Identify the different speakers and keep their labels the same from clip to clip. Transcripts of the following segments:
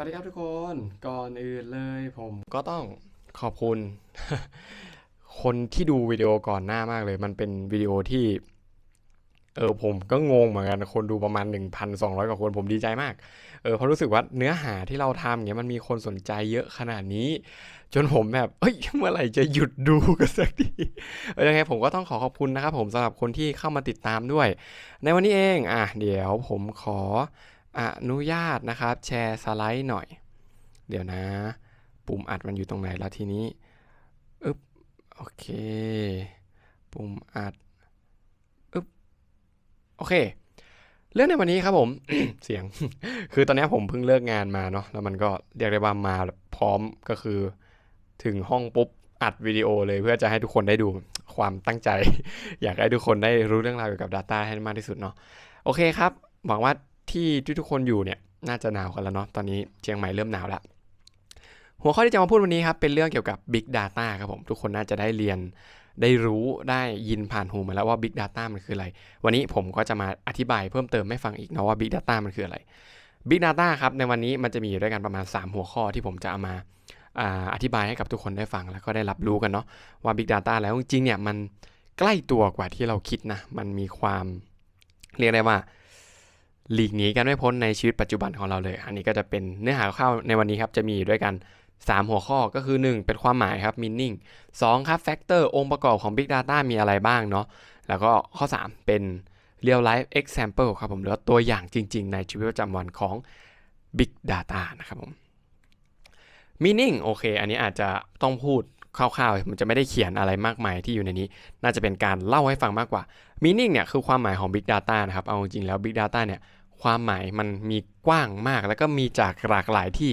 Speaker 1: วัสดีครับทุกคน ก่อนอื่นเลยผมก็ต้องขอบคุณ คนที่ดูวิดีโอก่อนหน้ามากเลย มันเป็นวิดีโอที่ เออผมก็งงเหมือนกันคนดูประมาณ 1,200 กว่าคนผมดีใจมาก เออเพราะรู้สึกว่าเนื้อหาที่เราทำอย่างเงี้ยมันมีคนสนใจเยอะขนาดนี้ จนผมแบบเอ้ยเมื่อไหร่จะหยุดดูกันสักทีเออยังไงผมก็ต้องขอขอบคุณนะครับผมสำหรับคนที่เข้ามาติดตามด้วย ในวันนี้เองอะเดี๋ยวผมขอ อนุญาตนะครับ แชร์สไลด์หน่อย เดี๋ยวนะ ปุ่มอัดมันอยู่ตรงไหนแล้วทีนี้อึ๊บโอเค ปุ่มอัดอึ๊บโอเค เรื่องในวันนี้ครับผม เสียง คือตอนนี้ผมเพิ่งเลิกงานมาเนาะแล้วมันก็เรียกได้ว่ามาพร้อมก็คือ ถึงห้องปุ๊บอัดวิดีโอเลยเพื่อจะให้ทุกคนได้ดูความตั้งใจ อยากให้ทุกคนได้รู้เรื่องราวเกี่ยวกับ Data ให้มากที่สุดเนาะโอเคครับหวังว่า ที่ทุกคนอยู่เนี่ยน่าจะหนาวกันแล้วเนาะตอนนี้เชียงใหม่เริ่มหนาวแล้วหัวข้อที่จะมาพูดวันนี้ครับเป็นเรื่องเกี่ยวกับ Big Data ครับผมทุกคนน่าจะได้เรียนได้รู้ได้ยินผ่านหูมาแล้วว่า Big Data มันคืออะไร วันนี้ผมก็จะมาอธิบายเพิ่มเติมให้ฟังอีกนะว่า Big Data มันคืออะไร Big Data ครับในวันนี้มันจะมีอยู่ด้วยกันประมาณ 3 หัวข้อที่ผมจะเอามาอ่าอธิบายให้กับทุกคนได้ฟังแล้วก็ได้รับรู้กันเนาะว่า Big Data แล้วจริงๆเนี่ยมันใกล้ตัวกว่าที่เราคิดนะมันมีความเรียกได้ว่า หลีกหนีกันไม่พ้นในชีวิตปัจจุบันของเราเลย อันนี้ก็จะเป็นเนื้อหาเข้าในวันนี้ครับ จะมีอยู่ด้วยกัน 3 หัวข้อก็คือ 1 เป็นความหมายครับ meaning 2ครับ factor องค์ประกอบของ big data มีอะไรบ้างเนาะ แล้วก็ข้อ 3 เป็น real life example ครับผมหรือว่าตัวอย่างจริง ๆ ในชีวิตประจำวันของ big data นะครับผม meaning โอเค อันนี้อาจจะต้องพูดคร่าวๆ มันจะไม่ได้เขียนอะไรมากมายที่อยู่ในนี้ น่าจะเป็นการเล่าให้ฟังมากกว่า meaning เนี่ยคือความหมายของ big data นะครับ เอาจริงๆแล้ว big data เนี่ย ความหมายมันมีกว้างมาก แล้วก็มีจากหลากหลายที่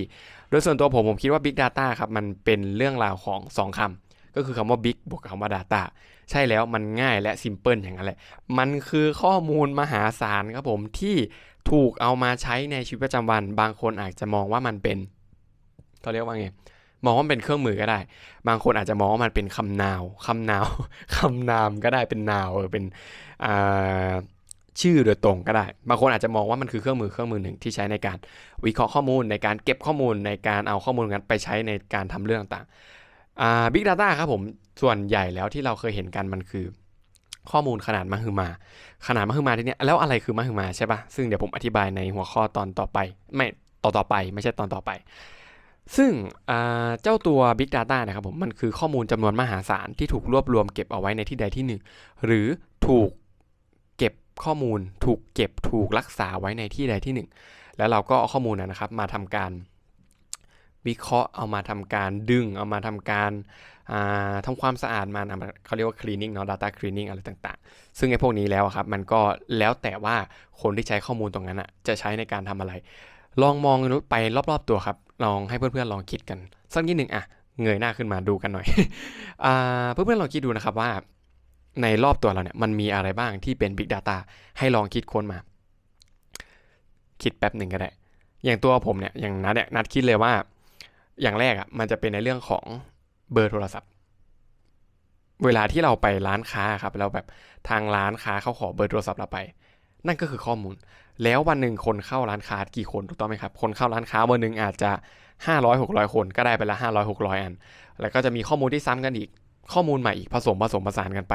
Speaker 1: โดยส่วนตัวผมผมคิดว่า big data ครับ มันเป็นเรื่องราวของ 2คำก็คือคำว่า big บวกกับคำว่า data ใช่แล้วมันง่ายและ simple อย่างนั้นแหละ มันคือข้อมูลมหาศาลครับผมที่ถูกเอามาใช้ในชีวิตประจำวัน บางคนอาจจะมองว่ามันเป็นเขาเรียกว่าไงมองว่ามันเป็นเครื่องมือก็ได้ บางคนอาจจะมองว่ามันเป็นคำนาวคำนาวคำนามก็ได้เป็นนาวเออเป็นอ่า ชื่อโดยตรงก็ได้ บางคนอาจจะมองว่ามันคือเครื่องมือเครื่องมือหนึ่งที่ใช้ในการวิเคราะห์ข้อมูล ในการเก็บข้อมูลในการเอาข้อมูลนั้นไปใช้ในการทำเรื่องต่างๆอ่า Big Data ครับผมส่วนใหญ่แล้วที่เราเคยเห็นกันมันคือ ข้อมูลขนาดมหึมา ขนาดมหึมาที่เนี้ยแล้วอะไรคือมหึมาใช่ปะซึ่งเดี๋ยวผมอธิบายในหัวข้อตอนต่อไป ไม่ต่อต่อไปไม่ใช่ตอนต่อไป ซึ่งเจ้าตัว Big Data นะครับผมมันคือข้อมูลจำนวนมหาศาลที่ถูกรวบรวมเก็บเอาไว้ในที่ใดที่หนึ่งหรือถูก ข้อมูลถูกเก็บถูกรักษาไว้ในที่ใดที่หนึ่ง แล้วเราก็เอาข้อมูลนะครับมาทำการวิเคราะห์เอามาทำการดึง เอามาทำการทำความสะอาดมันเขาเรียกว่า cleaning เนาะ data cleaning อะไรต่างๆ ซึ่งไอ้พวกนี้แล้วครับ มันก็แล้วแต่ว่าคนที่ใช้ข้อมูลตรงนั้นอะจะใช้ในการทำอะไร ลองมองไปรอบๆตัวครับ ลองให้เพื่อนๆลองคิดกัน สักนิดหนึ่งอะเงยหน้าขึ้นมาดูกันหน่อยเพื่อนๆลองคิดดูนะครับว่า ในรอบตัวเราเนี่ยมันมีอะไรบ้างที่เป็น Big Data ให้ลองคิดค้นมา คิดแป๊บหนึ่งก็ได้ อย่างตัวผมเนี่ยอย่างนัดเนี่ยนัดคิดเลยว่า อย่างแรกอะมันจะเป็นในเรื่องของเบอร์โทรศัพท์ เวลาที่เราไปร้านค้าครับเราแบบทางร้านค้าเขาขอเบอร์โทรศัพท์เราไป นั่นก็คือข้อมูล แล้ววันหนึ่งคนเข้าร้านค้ากี่คนถูกต้องไหมครับ คนเข้าร้านค้าวันหนึ่งอาจจะ500 600 คนก็ได้ไปละ500 600 อัน แล้วก็จะมีข้อมูลที่ซ้ำกันอีก ข้อมูลใหม่อีกผสมผสมผสานกันไป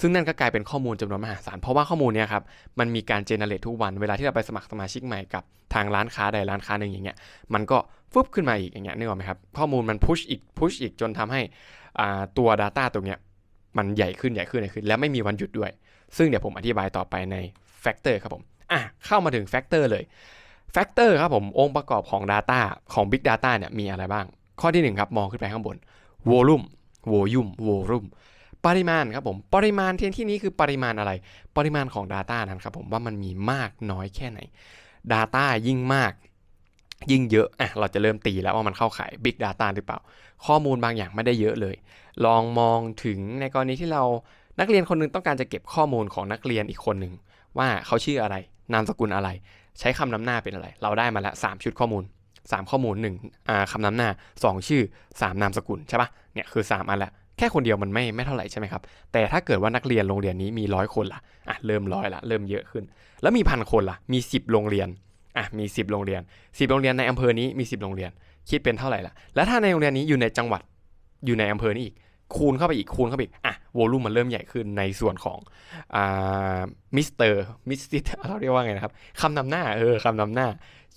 Speaker 1: ซึ่งนั่นก็กลายเป็นข้อมูลจำนวนมหาศาล เพราะว่าข้อมูลเนี้ยครับ มันมีการเจเนเรตทุกวันเวลาที่เราไปสมัครสมาชิกใหม่กับทางร้านค้าใดร้านค้าหนึ่งอย่างเงี้ย มันก็ฟึบขึ้นมาอีกอย่างเงี้ยนึกออกไหมครับ ข้อมูลมันพุชอีกพุชอีกจนทำให้ตัว Data ตรงเนี้ยมันใหญ่ขึ้นใหญ่ขึ้นใหญ่ขึ้น และไม่มีวันหยุดด้วย ซึ่งเดี๋ยวผมอธิบายต่อไปในแฟกเตอร์ครับผมอะเข้ามาถึงแฟกเตอร์เลยแฟกเตอร์ครับผมองค์ประกอบของ Data ของ Big Data เนี่ยมีอะไรบ้าง ข้อที่1ครับมองขึ้นไปข้างบน volume volume volume ปริมาณครับผม ปริมาณเที่ที่นี้คือปริมาณอะไร ปริมาณของ Data นั้นครับผมว่ามันมีมากน้อยแค่ไหน Data ยิ่งมาก ยิ่งเยอะอะเราจะเริ่มตีแล้วว่ามันเข้าขาย Big Data หรือเปล่า ข้อมูลบางอย่างไม่ได้เยอะเลย ลองมองถึงในกรณีที่เรานักเรียนคนนึงต้องการจะเก็บข้อมูลของนักเรียนอีกคนหนึ่งว่าเขาชื่ออะไร นามสกุลอะไร ใช้คำนำหน้าเป็นอะไร เราได้มาแล้ว3ชุดข้อมูล 3 ข้อมูล1อ่าคำนำหน้า 2 ชื่อ 3 นามสกุลใช่ปะเนี่ยคือ 3 อันละแค่คนเดียวมันไม่ไม่เท่าไหร่ใช่ไหมครับ แต่ถ้าเกิดว่านักเรียนโรงเรียนนี้มีร้อยคนละอะเริ่มร้อยละเริ่มเยอะขึ้น แล้วมีพันคนละมี 10 โรงเรียนอะมี 10 โรงเรียน 10 โรงเรียนในอำเภอนี้มี 10 โรงเรียน คิดเป็นเท่าไหร่ละแล้วถ้าในโรงเรียนนี้อยู่ในจังหวัดอยู่ในอำเภอนี้อีก คูณเข้าไปอีกคูณเข้าไปอีกอะวอลุ่มมันเริ่มใหญ่ขึ้นในส่วนของอ่ามิสเตอร์มิสติเราเรียกว่าไงนะครับคำนำหน้าเออคำนำหน้า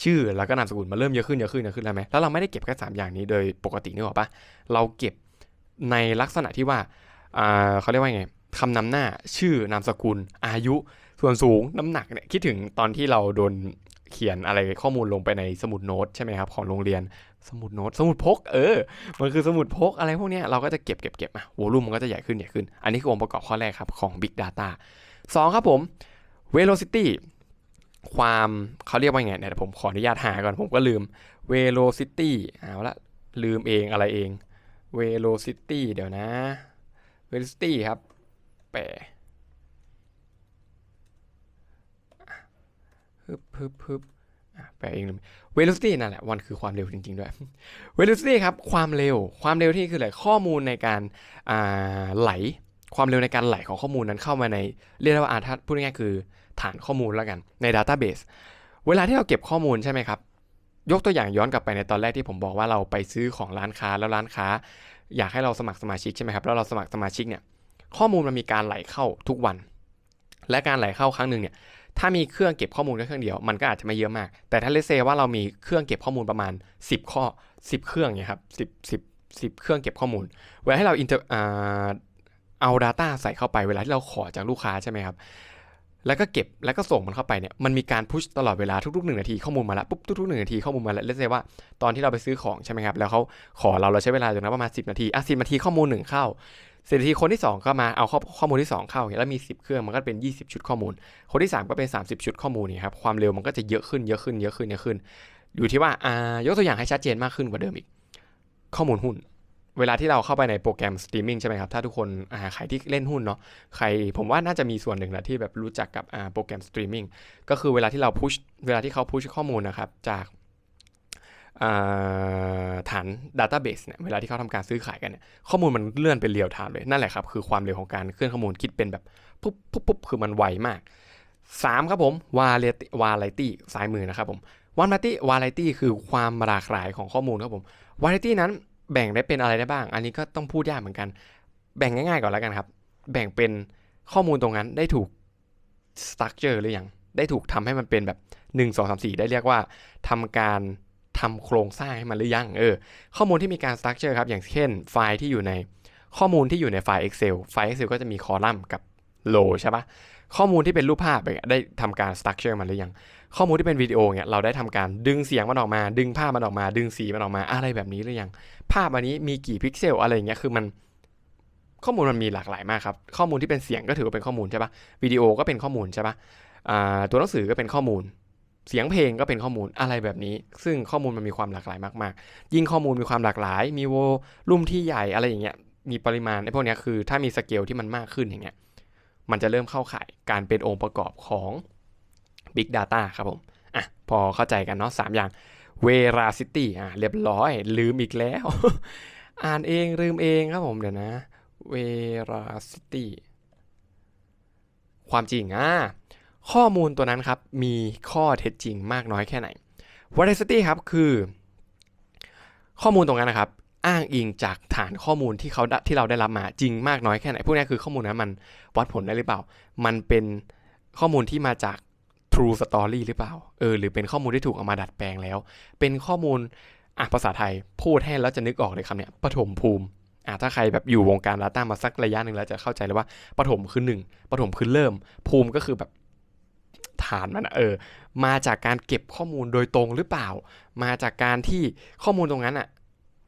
Speaker 1: ชื่อแล้วก็นามสกุลมันเริ่มเยอะขึ้นเยอะขึ้นเยอะขึ้นแล้วไหมแล้วเราไม่ได้เก็บแค่สามอย่างนี้โดยปกตินึกออกปะเราเก็บในลักษณะที่ว่าอ่าเขาเรียกว่าไงคำนำหน้าชื่อนามสกุล อายุ ส่วนสูงน้ำหนักเนี่ยคิดถึงตอนที่เราโดนเขียนอะไรข้อมูลลงไปในสมุดโน้ตใช่ไหมครับของโรงเรียน สมุดโน้ตสมุดพกเออ มันคือสมุดพกอะไรพวกนี้เราก็จะเก็บเก็บเก็บอะวอลุ่มมันก็จะใหญ่ขึ้นใหญ่ขึ้น อันนี้คือองค์ประกอบข้อแรกครับของ Big Data สองครับผม velocity ความเขาเรียกว่าไงเนี่ยเดี๋ยวผมขออนุญาตหาก่อนผมก็ลืม velocity เอาละลืมเองอะไรเอง velocity เดี๋ยวนะ velocity ครับแปะฮึบฮึบฮึบ แปลเองเลย velocity นั่นแหละมันคือความเร็วจริง ๆ ด้วย velocity ครับ ความเร็ว ความเร็วที่คืออะไรข้อมูลในการาไหล ความเร็วในการไหลของข้อมูลนั้นเข้ามาในเรียกว่าอาถ้าพูดง่ายๆคือฐานข้อมูลแล้วกันใน database เวลาที่เราเก็บข้อมูลใช่ไหมครับ ยกตัวอย่างย้อนกลับไปในตอนแรกที่ผมบอกว่าเราไปซื้อของร้านค้าแล้วร้านค้า อยากให้เราสมัครสมาชิกใช่ไหมครับแล้วเราสมัครสมาชิกเนี่ยข้อมูลมันมีการไหลเข้าทุกวัน และการไหลเข้าครั้งหนึ่งเนี่ย ถ้ามีเครื่องเก็บข้อมูลแค่เครื่องเดียว มันก็อาจจะไม่เยอะมาก แต่ถ้าเลเซว่าเรามีเครื่องเก็บข้อมูลประมาณ 10 ข้อ 10 เครื่องเนี่ยครับสิบสิบสิบเครื่องเก็บข้อมูล เวลาให้เราอินเตอร์เอา Data ใส่เข้าไปเวลาที่เราขอจากลูกค้าใช่ไหมครับ แล้วก็เก็บแล้วก็ส่งมันเข้าไปเนี่ยมันมีการพุชตลอดเวลาทุกๆหนึ่งนาทีข้อมูลมาแล้วปุ๊บทุกๆหนึ่งนาทีข้อมูลมาแล้วเลเซว่าตอนที่เราไปซื้อของใช่ไหมครับแล้วเขาขอเราเราใช้เวลาอยู่นะประมาณ10 นาทีอะ10นาทีข้อมูลหนึ่งเข้าสิบนาทีคนที่ 2 ก็มาเอาข้อข้อมูลที่ 2 เข้าแล้วมี 10 เครื่องมันก็เป็น 20 ชุดข้อมูล คนที่ 3 ก็เป็น 30 ชุดข้อมูลนี่ครับความเร็วมันก็จะเยอะขึ้นเยอะขึ้นเยอะขึ้นเยอะขึ้น อยู่ที่ว่าอ่ายกตัวอย่างให้ชัดเจนมากขึ้นกว่าเดิมอีก ข้อมูลหุ้น เวลาที่เราเข้าไปในโปรแกรมสตรีมมิ่งใช่ไหมครับ ถ้าทุกคนใครที่เล่นหุ้นเนาะใครผมว่าน่าจะมีส่วนหนึ่งแหละที่แบบรู้จักกับโปรแกรมสตรีมมิ่งก็คือเวลาที่เราพุชเวลาที่เขาพุชข้อมูลนะครับจากฐาน Database เนี่ยเวลาที่เขาทำการซื้อขายกันเนี่ยข้อมูลมันเลื่อนเป็นเรียลไทม์เลย นั่นแหละครับคือความเร็วของการเคลื่อนข้อมูลคิดเป็นแบบปุ๊บปุ๊บปุ๊บคือมันไวมาก 3 ครับผม variety variety ซ้ายมือนะครับผม variety variety คือความหลากหลายของข้อมูลครับผม variety นั้น แบ่งได้เป็นอะไรได้บ้าง อันนี้ก็ต้องพูดยากเหมือนกัน แบ่งง่าย ๆก่อนแล้วกันครับ แบ่งเป็นข้อมูลตรงนั้นได้ถูก structure หรือยัง ได้ถูกทำให้มันเป็นแบบ 1 2 3 4 ได้เรียกว่าทำการทำโครงสร้างให้มันหรือยัง เออ ข้อมูลที่มีการ structure ครับ อย่างเช่น ไฟล์ที่อยู่ในข้อมูลที่อยู่ในไฟล์ Excel ไฟล์ Excel ก็จะมีคอลัมน์กับ row ใช่ปะ ข้อมูลที่เป็นรูปภาพเนี่ยได้ทำการ structure มันหรือยัง ข้อมูลที่เป็นวิดีโอเนี่ยเราได้ทำการดึงเสียงมันออกมา ดึงภาพมันออกมา ดึงสีมันออกมาอะไรแบบนี้หรือยัง ภาพอันนี้มีกี่พิกเซลอะไรอย่างเงี้ยคือมันข้อมูลมันมีหลากหลายมากครับ ข้อมูลที่เป็นเสียงก็ถือว่าเป็นข้อมูลใช่ปะวิดีโอก็เป็นข้อมูลใช่ปะอ่าตัวหนังสือก็เป็นข้อมูล เสียงเพลงก็เป็นข้อมูลอะไรแบบนี้ ซึ่งข้อมูลมันมีความหลากหลายมากๆ ยิ่งข้อมูลมีความหลากหลาย มีโวลุ่มที่ใหญ่อะไรอย่างเงี้ยมีปริมาณไอ้พวกเนี้ยคือถ้ามีสเกลที่มันมากขึ้นอย่างเงี้ย มันจะเริ่มเข้าข่ายการเป็นองค์ประกอบของ Big Data ครับผมอะพอเข้าใจกันเนาะสามอย่าง Veracity อะเรียบร้อย ลืมอีกแล้ว อ่านเองลืมเองครับผมเดี๋ยวนะ Veracity ความจริงอะข้อมูลตัวนั้นครับ มีข้อเท็จจริงมากน้อยแค่ไหน Veracity ครับคือ ข้อมูลตรงนั้นนะครับ อ้างอิงจากฐานข้อมูลที่เขาได้ที่เราได้รับมาจริงมากน้อยแค่ไหนพวกนี้คือข้อมูลนั้นมันวัดผลได้หรือเปล่า มันเป็นข้อมูลที่มาจาก True Story หรือเปล่าเออหรือเป็นข้อมูลที่ถูกเอามาดัดแปลงแล้ว เป็นข้อมูลอะภาษาไทยพูดให้แล้วจะนึกออกเลยคำเนี้ยปฐมภูมิอะถ้าใครแบบอยู่วงการ Data มาสักระยะหนึ่งแล้วจะเข้าใจเลยว่าปฐมคือหนึ่งปฐมคือเริ่มภูมิก็คือแบบฐานมันเออมาจากการเก็บข้อมูลโดยตรงหรือเปล่า มาจากการที่ข้อมูลตรงนั้นอะ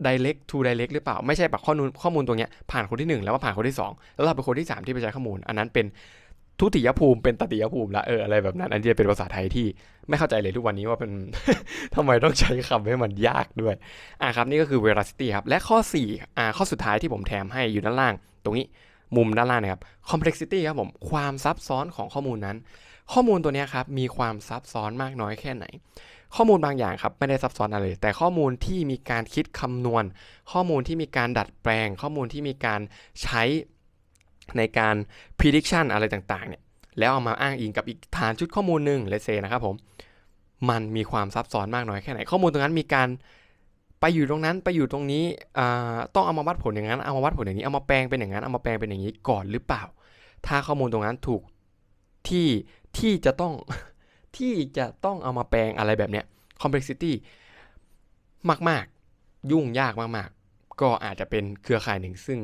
Speaker 1: direct to direct หรือเปล่า ไม่ใช่แบบข้อมูลข้อมูลตรงเนี้ยผ่านคนที่ 1 แล้วมาผ่านคนที่ 2 แล้วเราเป็นคนที่ 3 ที่ไปใช้ข้อมูล อันนั้นเป็นทุติยภูมิเป็นตติยภูมิละเอออะไรแบบนั้น อันนี้เป็นภาษาไทยที่ไม่เข้าใจเลยทุกวันนี้ว่าเป็นทำไมต้องใช้คำให้มันยากด้วยอะครับนี่ก็คือ veracity ครับและข้อ4อ่าข้อสุดท้ายที่ผมแถมให้อยู่ด้านล่าง ตรงนี้มุมด้านล่างนะครับ complexity ครับผมความซับซ้อนของข้อมูลนั้น ข้อมูลตัวนี้ครับมีความซับซ้อนมากน้อยแค่ไหน ข้อมูลบางอย่างครับไม่ได้ซับซ้อนอะไรเลย แต่ข้อมูลที่มีการคิดคำนวณ ข้อมูลที่มีการดัดแปลง ข้อมูลที่มีการใช้ในการ prediction อะไรต่างๆเนี่ยแล้วเอามาอ้างอิงกับอีกฐานชุดข้อมูลหนึ่งเลเซนะครับผมมันมีความซับซ้อนมากน้อยแค่ไหน ข้อมูลตรงนั้นมีการไปอยู่ตรงนั้นไปอยู่ตรงนี้อ่าต้องเอามาวัดผลอย่างนั้นเอามาวัดผลอย่างนี้เอามาแปลงเป็นอย่างนั้นเอามาแปลงเป็นอย่างนี้ก่อนหรือเปล่า ถ้าข้อมูลตรงนั้นถูกที่ที่จะต้อง ที่จะต้องเอามาแปลงอะไรแบบเนี้ย complexity มาก ๆ ยุ่งยากมาก ๆ ก็อาจจะเป็นเครือข่ายหนึ่ง ซึ่ง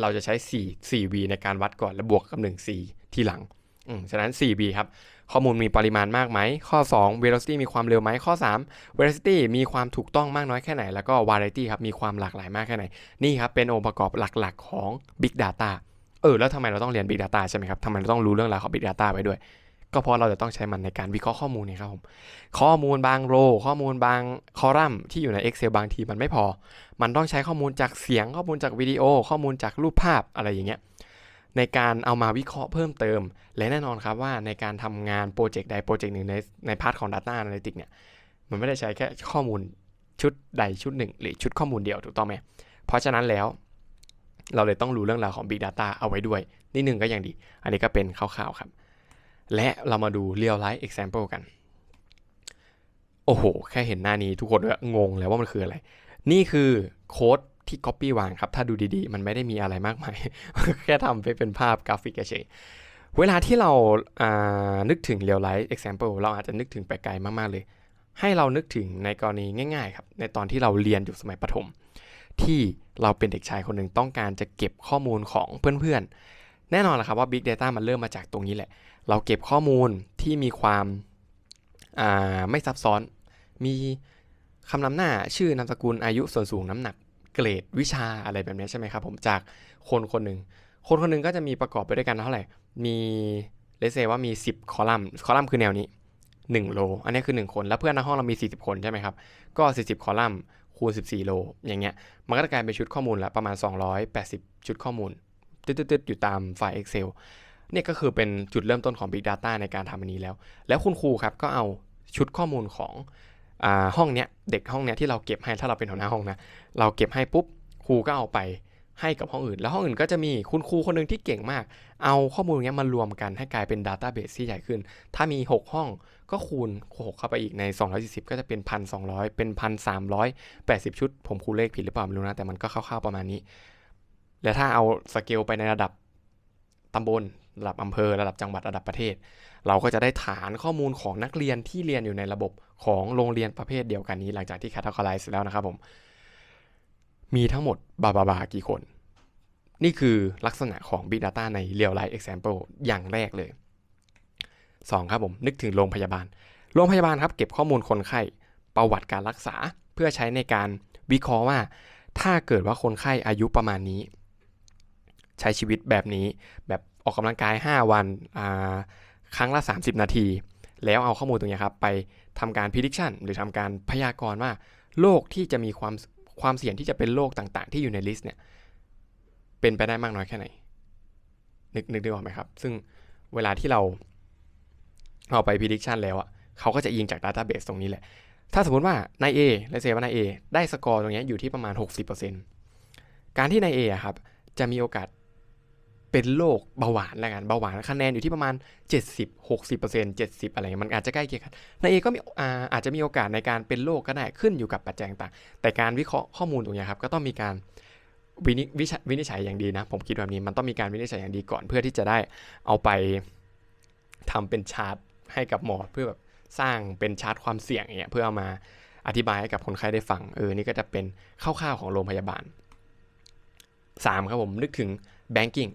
Speaker 1: เราจะใช้ 4 4V ในการวัดก่อน และบวกกับ 1 C ทีหลังอืมฉะนั้น 4V ครับ ข้อมูลมีปริมาณมากไหม ข้อ 2 velocity มีความเร็วไหม ข้อ 3 velocity มีความถูกต้องมากน้อยแค่ไหน แล้วก็ variety ครับ มีความหลากหลายมากแค่ไหน นี่ครับ เป็นองค์ประกอบหลัก ๆ ของ big data เออ แล้วทำไมเราต้องเรียน big data ใช่ไหมครับ ทำไมเราต้องรู้เรื่องราวของ big data ไปด้วย ก็เพราะเราจะต้องใช้มันในการวิเคราะห์ข้อมูลนี่ครับผมข้อมูลบางโรข้อมูลบางคอลัมน์ที่อยู่ใน Excel บางทีมันไม่พอ มันต้องใช้ข้อมูลจากเสียงข้อมูลจากวิดีโอ ข้อมูลจากรูปภาพอะไรอย่างเงี้ยในการเอามาวิเคราะห์เพิ่มเติม และแน่นอนครับว่าในการทำงานโปรเจกต์ใดโปรเจกต์หนึ่งในในพาร์ทของ Data Analytics เนี่ยมันไม่ได้ใช้แค่ข้อมูลชุดใดชุดหนึ่ง หรือชุดข้อมูลเดียวถูกต้องไหมเพราะฉะนั้นแล้ว เราเลยต้องรู้เรื่องราวของ Big Data เอาไว้ด้วย นิดหนึ่งก็ยังดี อันนี้ก็เป็นคร่าวๆครับ และเรามาดู real life example กัน โอ้โห แค่เห็นหน้านี้ทุกคนก็งงแล้วว่ามันคืออะไร นี่คือโค้ดที่ Copy วางครับ ถ้าดูดีๆ มันไม่ได้มีอะไรมากมาย แค่ทำไปเป็นภาพกราฟิกเฉยเวลาที่เราานึกถึง real life example เราอาจจะนึกถึงไปไกลมากๆเลย ให้เรานึกถึงในกรณีง่ายๆครับในตอนที่เราเรียนอยู่สมัยประถม ที่เราเป็นเด็กชายคนหนึ่งต้องการจะเก็บข้อมูลของเพื่อนๆ แน่นอนแหละครับว่า Big Data มันเริ่มมาจากตรงนี้แหละ เราเก็บข้อมูลที่มีความาไม่ซับซ้อน มีคำนำหน้าชื่อนามสกุลอายุส่วนสูงน้ำหนักเกรดวิชาอะไรแบบนี้ใช่ไหมครับผมจากคนคนหนึ่งคนคนหนึ่งก็จะมีประกอบไปด้วยกันเท่าไหร่ มีเลเซว่ามี 10 คอลัมน์ คอลัมน์คือแนวนี้ 1 โล อันนี้คือ 1 คน แล้วเพื่อนในห้องเรามี 40 คนใช่ไหมครับ ก็ 40 คอลัมน์ คูณ 14 โล อย่างเงี้ย มันก็จะกลายเป็นชุดข้อมูลละประมาณ 280 ชุดข้อมูล ตึ๊ดๆอยู่ตามไฟล์ Excel เนี่ยก็คือเป็นจุดเริ่มต้นของ Big Data ในการทำอันนี้แล้ว แล้วคุณครูครับก็เอาชุดข้อมูลของอห้องเนี้ยเด็กห้องเนี้ยที่เราเก็บให้ถ้าเราเป็นหัวหน้าห้องนะเราเก็บให้ปุ๊บครูก็เอาไปให้กับห้องอื่น แล้วห้องอื่นก็จะมีคุณครูคนหนึ่งที่เก่งมาก เอาข้อมูลเนี้ยมารวมกันให้กลายเป็น Database ที่ใหญ่ขึ้น ถ้ามี 6 ห้องก็คูณ6เข้าไปอีกใน 240 ก็จะเป็น 1,200 เป็น 1,380 ชุด ผมคูณเลขผิดหรือเปล่าไม่รู้นะ แต่มันก็คร่าวๆประมาณนี้ และถ้าเอาสเกลไปในระดับตำบล ระดับอำเภอระดับจังหวัดระดับประเทศ เราก็จะได้ฐานข้อมูลของนักเรียนที่เรียนอยู่ในระบบของโรงเรียนประเภทเดียวกันนี้ หลังจากที่ categorize แล้วนะครับผม มีทั้งหมดบาบาบากี่คน นี่คือลักษณะของ Big Data ใน Real Life Example อย่างแรกเลย 2 ครับผม นึกถึงโรงพยาบาล โรงพยาบาลครับ เก็บข้อมูลคนไข้ประวัติการรักษาเพื่อใช้ในการวิเคราะห์ว่า ถ้าเกิดว่าคนไข้อายุประมาณนี้ ใช้ชีวิตแบบนี้แบบ ออกกำลังกาย 5 วันครั้งละ 30 นาที แล้วเอาข้อมูลตรงนี้ครับไปทำการ prediction หรือทำการพยากรณ์ว่าโรคที่จะมีความความเสี่ยงที่จะเป็นโรคต่างๆ ที่อยู่ในลิสต์เนี่ยเป็นไปได้มากน้อยแค่ไหน นึกนึกได้ออกไหมครับ ซึ่งเวลาที่เราเอาไป prediction แล้วอะเขาก็จะอิงจาก database ตรงนี้แหละ ถ้าสมมติว่านาย A และเซว่านาย A ได้สกอร์ตรงนี้อยู่ที่ประมาณ 60%การที่นาย A อะครับจะมีโอกาส เป็นโรคเบาหวานแล้วกันเบาหวานคะแนนอยู่ที่ประมาณ 70 60 70 อะไรเงี้ยมันอาจจะใกล้เคียงกันนาย A ก็มีอาอาจจะมีโอกาสในการเป็นโรคก็ได้ขึ้นอยู่กับปัจจัยต่างแต่การวิเคราะห์ข้อมูลตรงนี้ครับก็ต้องมีการวินิวิจัยวินิจฉัยอย่างดีนะ ผมคิดแบบนี้มันต้องมีการวินิจฉัยอย่างดีก่อนเพื่อที่จะได้เอาไปทำเป็นชาร์ตให้กับหมอเพื่อแบบสร้างเป็นชาร์ตความเสี่ยงอย่างเงี้ยเพื่อเอามาอธิบายให้กับคนไข้ได้ฟังเออนี่ก็จะเป็นคร่าวๆของโรงพยาบาล 3 ครับผมนึกถึง banking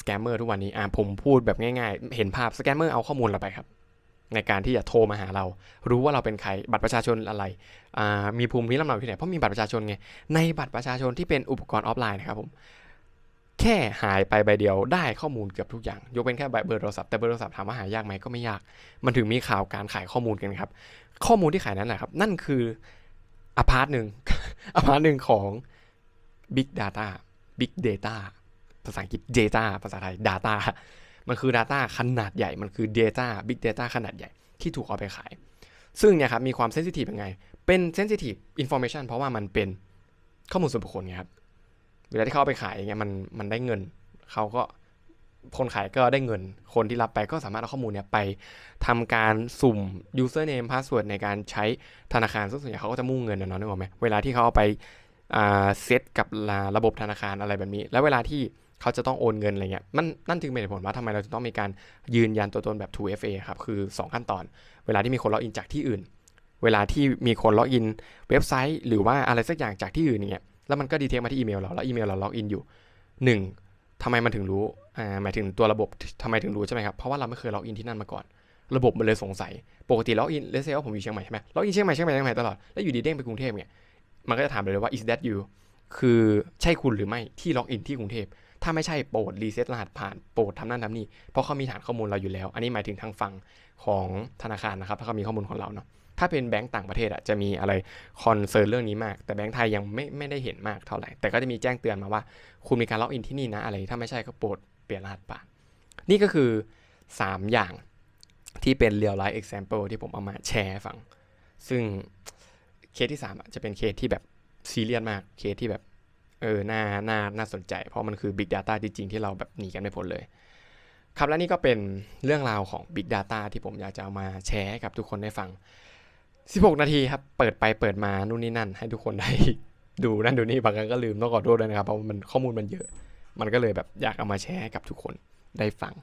Speaker 1: สแกมเมอร์ทุกวันนี้อ่าผมพูดแบบง่ายๆ เห็นภาพสแกมเมอร์เอาข้อมูลเราไปครับ ในการที่จะโทรมาหาเรา รู้ว่าเราเป็นใครบัตรประชาชนอะไรอ่ามีภูมิลำเนาที่ไหนเพราะมีบัตรประชาชนไงในบัตรประชาชนที่เป็นอุปกรณ์ออฟไลน์นะครับผมแค่หายไปใบเดียวได้ข้อมูลเกือบทุกอย่าง ยกเป็นแค่ใบเบอร์โทรศัพท์แต่เบอร์โทรศัพท์ถามว่าหายากไหมก็ไม่ยาก มันถึงมีข่าวการขายข้อมูลกันครับ ข้อมูลที่ขายนั้นแหละครับ นั่นคืออพาร์ตหนึ่งอพาร์ตหนึ่งของ Big Data Big Data ภาษาอังกฤษ Data ภาษาไทย Data มันคือ Data ขนาดใหญ่ มันคือ Data Big Data ขนาดใหญ่ที่ถูกเอาไปขาย ซึ่งเนี่ยครับมีความเซนซิทีฟยังไง เป็นเซนซิทีฟอินโฟ a t i o n เพราะว่ามันเป็นข้อมูลส่วนบุคคลไงครับ เวลาที่เขาเอาไปขายอย่างเงี้ยมันมันได้เงิน เขาก็คนขายก็ได้เงิน คนที่รับไปก็สามารถเอาข้อมูลเนี่ยไปทำการสุ่ม username password ในการใช้ธนาคารซึ่งส่วนใหญ่เขาก็จะมุ่งเงินนะเนาะนึกออกไหมเวลาที่เขาเอาไปเซตกับระบบธนาคารอะไรแบบนี้ แล้วเวลาที่ เขาจะต้องโอนเงินอะไรเงี้ยมันนั่นจึงเป็นเหตุผลว่าทำไมเราจะต้องมีการยืนยันตัวตนแบบ 2FA ครับ คือ 2 ขั้นตอน เวลาที่มีคนล็อกอินจากที่อื่น เวลาที่มีคนล็อกอินเว็บไซต์หรือว่าอะไรสักอย่างจากที่อื่นเนี่ยแล้วมันก็ดีเทคมาที่อีเมลเราแล้วอีเมลเราล็อกอินอยู่หนึ่งทำไมมันถึงรู้อ่าหมายถึงตัวระบบทำไมถึงรู้ใช่ไหมครับเพราะว่าเราไม่เคยล็อกอินที่นั่นมาก่อน ระบบมันเลยสงสัยปกติล็อกอินเลเซลผมอยู่เชียงใหม่ใช่ไหมล็อกอินเชียงใหม่เชียงใหม่เชียงใหม่ตลอดแล้วอยู่ดีเด้งไปกรุงเทพเนี่ยมันก็จะถามเลยว่า is that you คือใช่คุณหรือไม่ที่ล็อกอินที่กรุงเทพ ถ้าไม่ใช่โปรดรีเซ็ตรหัสผ่านโปรดทำนั่นทำนี่เพราะเขามีฐานข้อมูลเราอยู่แล้ว อันนี้หมายถึงทางฝั่งของธนาคารนะครับ ถ้าเขามีข้อมูลของเราเนาะถ้าเป็นแบงก์ต่างประเทศอะจะมีอะไรคอนเซิร์นเรื่องนี้มาก แต่แบงก์ไทยยังไม่ไม่ได้เห็นมากเท่าไหร่ แต่ก็จะมีแจ้งเตือนมาว่า คุณมีการล็อกอินที่นี่นะอะไร ถ้าไม่ใช่ก็โปรดเปลี่ยนรหัสผ่าน นี่ก็คือ 3 อย่างที่เป็น real life example ที่ผมเอามาแชร์ฟัง ซึ่งเคสที่3อะจะเป็นเคสที่แบบซีเรียสมาก เคสที่แบบ เออน่าน่าน่าสนใจ เพราะมันคือ Big Data จริงๆ ที่เราแบบหนีกันไม่พ้นเลย ครับและนี่ก็เป็นเรื่องราวของ Big Data ที่ผมอยากจะเอามาแชร์ให้กับทุกคนได้ฟัง 16 นาทีครับ เปิดไปเปิดมานู่นนี่นั่น ให้ทุกคนได้ดูนั่นดูนี่บางครั้งก็ลืมต้องขอโทษด้วยนะครับเพราะมันข้อมูลมันเยอะ มันก็เลยแบบอยากเอามาแชร์ให้กับทุกคนได้ฟัง